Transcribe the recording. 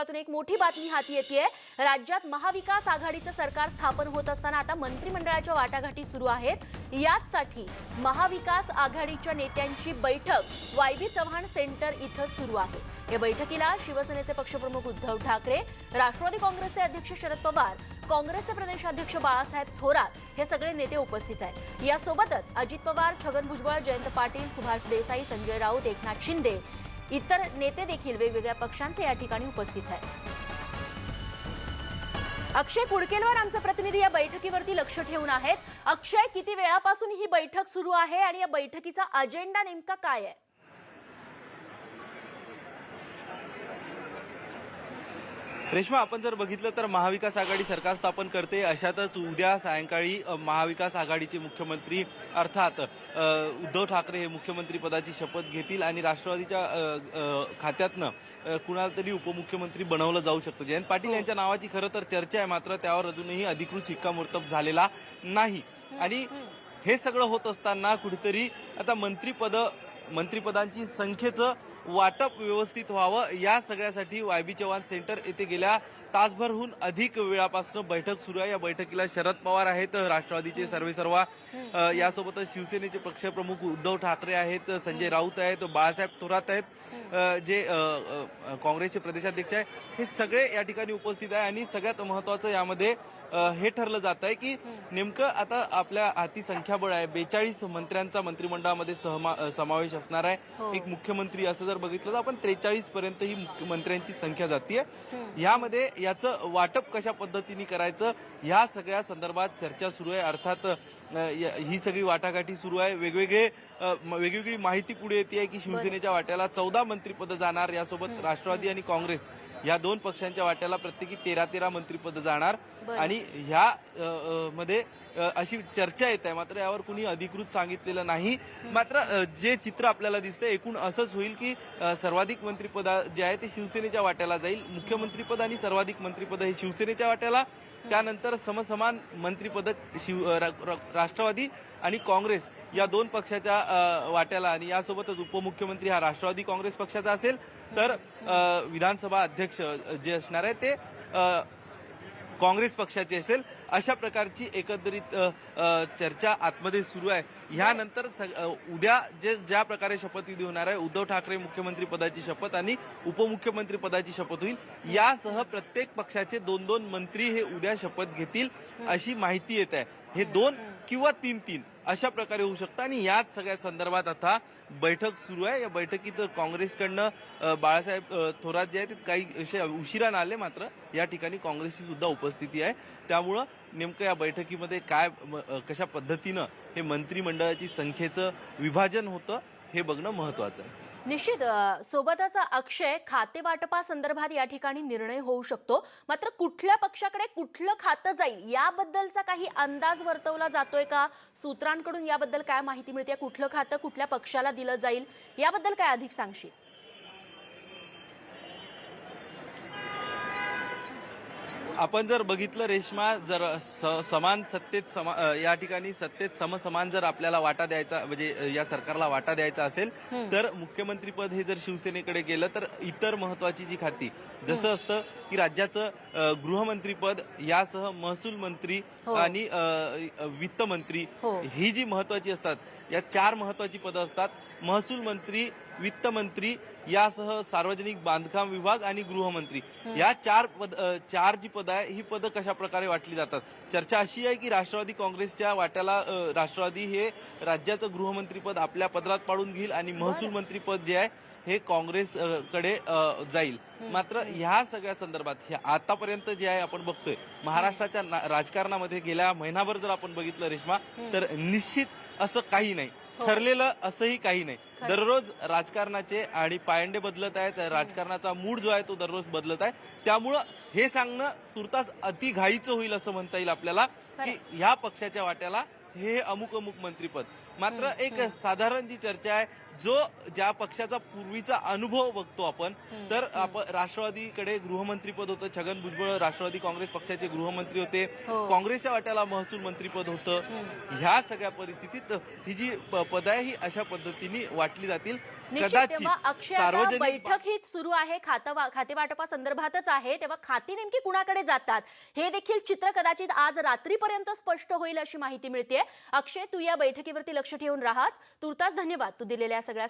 वर्तुळातून एक मोठी बातमी हाती येते राज्यात महाविकास आघाडीचं सरकार स्थापन होत असताना आता मंत्रिमंडळाच्या वाटाघाटी सुरू आहेत. याचसाठी महाविकास आघाडीच्या नेत्यांची बैठक वायबी चव्हाण सेंटर इथं सुरू आहे. या बैठकीला शिवसेनेचे पक्षप्रमुख उद्धव ठाकरे राष्ट्रवादी काँग्रेसचे अध्यक्ष शरद पवार काँग्रेसचे प्रदेशाध्यक्ष बाळासाहेब थोरात हे सगळे नेते उपस्थित आहेत. यासोबतच अजित पवार छगन भुजबळ जयंत पाटील सुभाष देसाई संजय राऊत एकनाथ शिंदे इतर नेते देखील वेगवेगळ्या पक्षांचे या ठिकाणी उपस्थित आहेत. अक्षय कुडकेलवर आमचा प्रतिनिधी या बैठकीवरती लक्ष ठेवून आहेत. अक्षय किती वेळापासून ही बैठक सुरू आहे आणि या बैठकीचा अजेंडा नेमका काय आहे? रेश्मा आपण जर बघितलं तर महाविकास आघाडी सरकार स्थापन करते अशातच उद्या सायंकाळी महाविकास आघाडीचे मुख्यमंत्री अर्थात उद्धव ठाकरे हे मुख्यमंत्री पदाची शपथ घेतील आणि राष्ट्रवादीच्या खात्यातनं कुणाला तरी उपमुख्यमंत्री बनवलं जाऊ शकतं. जयंत पाटील यांच्या नावाची खरं तर चर्चा आहे मात्र त्यावर अजूनही अधिकृत शिक्कामोर्तब झालेला नाही. आणि हे सगळं होत असताना कुठेतरी आता मंत्रीपद मंत्रिपदांची संख्येचं वाटप व्यवस्थित व्हावं या सगळ्यासाठी वायबी चव्हाण सेंटर येथे गेल्या तासभरहून अधिक वेळापासून बैठक सुरू आहे. या बैठकीला शरद पवार आहेत राष्ट्रवादीचे सर्वे सर्वा यासोबतच शिवसेनेचे पक्षप्रमुख उद्धव ठाकरे आहेत संजय राऊत आहेत बाळासाहेब थोरात आहेत जे काँग्रेसचे प्रदेशाध्यक्ष आहे हे सगळे या ठिकाणी उपस्थित आहे आणि सगळ्यात महत्वाचं यामध्ये हे ठरलं जात आहे की नेमकं आता आपल्या हाती संख्याबळ आहे. बेचाळीस मंत्र्यांचा मंत्रिमंडळामध्ये सहमा समावेश असणार आहे. एक मुख्यमंत्री असं जर बघितलं तर आपण त्रेचाळीस पर्यंत ही मुख्यमंत्र्यांची संख्या जातीय यामध्ये याचं वाटप कशा पद्धतीने करायचं ह्या सगळ्या संदर्भात चर्चा सुरू आहे. अर्थात ही सगळी वाटाघाटी सुरू आहे. वेगवेगळे वेगवेगळी माहिती पुढे येते की शिवसेनेच्या वाट्याला चौदा मंत्रिपद जाणार यासोबत राष्ट्रवादी आणि काँग्रेस या दोन पक्षांच्या वाट्याला प्रत्येकी तेरा तेरा मंत्रिपद जाणार. आणि ह्या मध्ये अशी चर्चा येत आहे मात्र यावर कुणी अधिकृत सांगितलेलं नाही. मात्र जे चित्र आपल्याला दिसतंय एकूण असंच होईल की सर्वाधिक मंत्रिपद जे आहे ते शिवसेनेच्या वाट्याला जाईल. मुख्यमंत्रीपद आणि सर्वाधिक मंत्रिपद हे शिवसेनेच्या वाट्याला. त्यानंतर समसमान मंत्रिपद शिव राष्ट्रवादी आणि काँग्रेस या दोन पक्षाच्या वाट्याला आणि यासोबतच उपमुख्यमंत्री हा राष्ट्रवादी काँग्रेस पक्षाचा असेल तर विधानसभा अध्यक्ष जे असणार आहे ते काँग्रेस पक्षाचे असेल. अशा प्रकारची एकंदरीत चर्चा आतमध्ये सुरू आहे. ह्यानंतर सग- उद्या जे ज्या प्रकारे शपथविधी होणार आहे उद्धव ठाकरे मुख्यमंत्री पदाची शपथ आणि उपमुख्यमंत्री पदाची शपथ होईल. यासह प्रत्येक पक्षाचे दोन दोन मंत्री हे उद्या शपथ घेतील अशी माहिती येत आहे. हे दोन किंवा तीन तीन अशा प्रकारे होऊ शकतं. आणि याच सगळ्या संदर्भात आता बैठक सुरू आहे. या बैठकीत काँग्रेसकडनं बाळासाहेब थोरात जे आहेत ते काही असे उशिरा आले मात्र या ठिकाणी काँग्रेसची सुद्धा उपस्थिती आहे. त्यामुळं नेमकं या बैठकीमध्ये काय म, कशा पद्धतीनं हे मंत्रिमंडळाची संख्येचं विभाजन होतं हे बघणं महत्वाचं आहे. निश्चित सोबतच अक्षय खाते वाटपासंदर्भात या ठिकाणी निर्णय होऊ शकतो. मात्र कुठल्या पक्षाकडे कुठलं खातं जाईल याबद्दलचा काही अंदाज वर्तवला जातोय का? सूत्रांकडून याबद्दल काय माहिती मिळते? कुठलं खातं कुठल्या पक्षाला दिलं जाईल? याबद्दल काय अधिक सांगशील? आपण जर बघितलं रेश्मा जर समान सत्तेत समा या ठिकाणी सत्तेत समसमान जर आपल्याला वाटा द्यायचा म्हणजे या सरकारला वाटा द्यायचा असेल तर मुख्यमंत्रीपद हे जर शिवसेनेकडे गेलं तर इतर महत्वाची जी खाती जसं असतं की राज्याचं गृहमंत्रीपद यासह महसूल मंत्री हो. आणि वित्त मंत्री हो. ही जी महत्वाची असतात या चार महत्वाची पदं असतात महसूल मंत्री वित्त मंत्री यासह सार्वजनिक बांधकाम विभाग आणि गृहमंत्री या चार पद चार जी पदं आहे ही पदं कशा प्रकारे वाटली जातात? चर्चा अशी आहे की राष्ट्रवादी काँग्रेसच्या वाट्याला राष्ट्रवादी हे राज्याचं गृहमंत्रीपद आपल्या पदरात पाडून घेईल आणि महसूल मंत्रीपद जे आहे हे काँग्रेस अ, कडे अ, जाईल. मात्र ह्या सगळ्या संदर्भात हे आतापर्यंत जे आहे आपण बघतोय महाराष्ट्राच्या राजकारणामध्ये गेल्या महिनाभर जर आपण बघितलं रेश्मा तर निश्चित असं काही नाही. ठरलेलं असंही काही नाही. दररोज राजकारणाचे आणि पायंडे बदलत आहेत राजकारणाचा मूड जो आहे तो दररोज बदलत आहे. त्यामुळं हे सांगणं तुर्तास अति घाईचं होईल असं म्हणता येईल आपल्याला की ह्या पक्षाच्या वाट्याला हे अमुक अमुक मंत्रीपद. मात्र एक साधारण जी चर्चा आहे जो ज्या पक्षाचा पूर्वीचा अनुभव बघतो आपण तर आपण राष्ट्रवादीकडे गृहमंत्रीपद होतं छगन भुजबळ राष्ट्रवादी काँग्रेस पक्षाचे गृहमंत्री होते हो. काँग्रेसच्या वाट्याला महसूल मंत्रीपद होतं. ह्या सगळ्या परिस्थितीत ही जी पद आहे ही अशा पद्धतीने वाटली जातील. कदाचित सार्वजनिक बैठक ही सुरू आहे खातं वा- खातेवाटपा संदर्भातच आहे तेव्हा खाती नेमकी कुणाकडे जातात? हे देखील चित्र कदाचित आज रात्रीपर्यंत स्पष्ट होईल अशी माहिती मिळते अक्षय तू या बैठकीवरती लक्ष ठेवून राहाच. तुर्तास धन्यवाद. तू दिलेल्या सगळ्या